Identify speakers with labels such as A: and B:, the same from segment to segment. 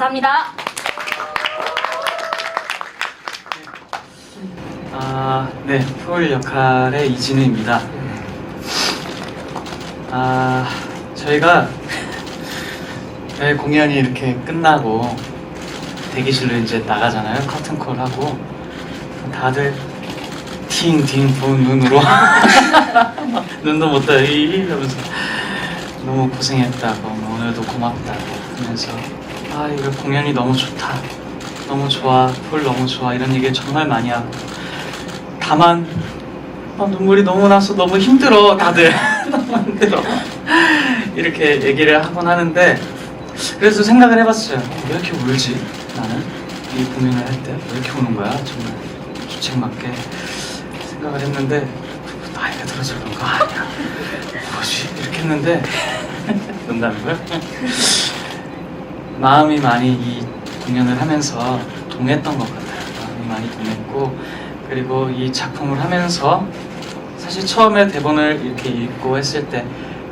A: 감사합니다.
B: 아, 네, 폴 역할의 이진우입니다. 아, 저희가 네, 공연이 이렇게 끝나고 대기실로 이제 나가잖아요. 커튼콜 하고 다들 팅팅 부은 눈으로 눈도 못 떠요. 이 이러면서 너무 고생했다고 뭐 오늘도 고맙다고 하면서 아 이거 공연이 너무 좋다. 너무 좋아. 폴 너무 좋아. 이런 얘기 정말 많이 하고. 다만 아, 눈물이 너무 나서 너무 힘들어 다들. 너무 힘들어. 이렇게 얘기를 하곤 하는데 그래서 생각을 해봤어요. 왜 이렇게 울지? 나는 이 공연을 할 때 왜 이렇게 우는 거야? 정말 주책 맞게 생각을 했는데 나이가 들어서 그런 거 아니야. 뭐지? 이렇게 했는데 농담이고요 마음이 많이 이 공연을 하면서 동했던 것 같아요. 마음이 많이 동했고 그리고 이 작품을 하면서 사실 처음에 대본을 이렇게 읽고 했을 때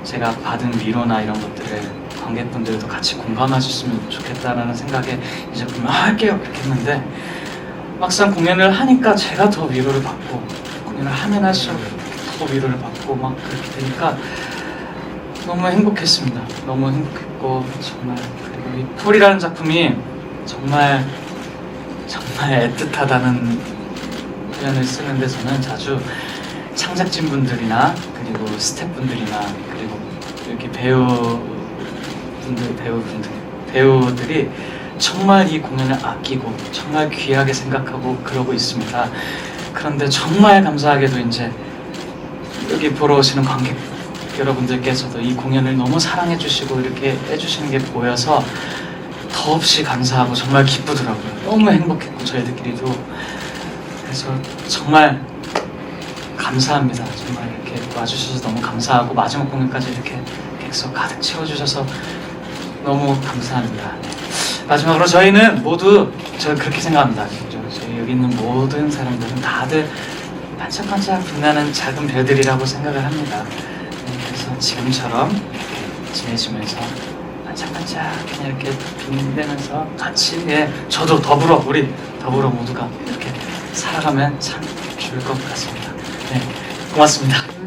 B: 제가 받은 위로나 이런 것들을 관객분들도 같이 공감하셨으면 좋겠다라는 생각에 이 작품을 아, 할게요 이렇게 했는데 막상 공연을 하니까 제가 더 위로를 받고 공연을 하면 할수록 더 위로를 받고 막 그렇게 되니까 너무 행복했습니다. 너무 행복했고 정말 그리고 이 풀이라는 작품이 정말 정말 애틋하다는 표현을 쓰는데 저는 자주 창작진 분들이나 그리고 스태프분들이나 그리고 이렇게 배우분들 배우분들 배우들이 정말 이 공연을 아끼고 정말 귀하게 생각하고 그러고 있습니다. 그런데 정말 감사하게도 이제 여기 보러 오시는 관객 여러분들께서도 이 공연을 너무 사랑해 주시고 이렇게 해주시는 게 보여서 더없이 감사하고 정말 기쁘더라고요. 너무 행복했고 저희들끼리도 그래서 정말 감사합니다. 정말 이렇게 와주셔서 너무 감사하고 마지막 공연까지 이렇게 객석 가득 채워주셔서 너무 감사합니다. 네. 마지막으로 저희는 모두 저 그렇게 생각합니다. 저- 저희 여기 있는 모든 사람들은 다들 반짝반짝 빛나는 작은 별들이라고 생각을 합니다. 네, 그래서 지금처럼 이렇게 지내시면서 반짝반짝 이렇게 빛내면서 같이 예, 저도 더불어 우리 더불어 모두가 이렇게 살아가면 참 좋을 것 같습니다. 네, 고맙습니다.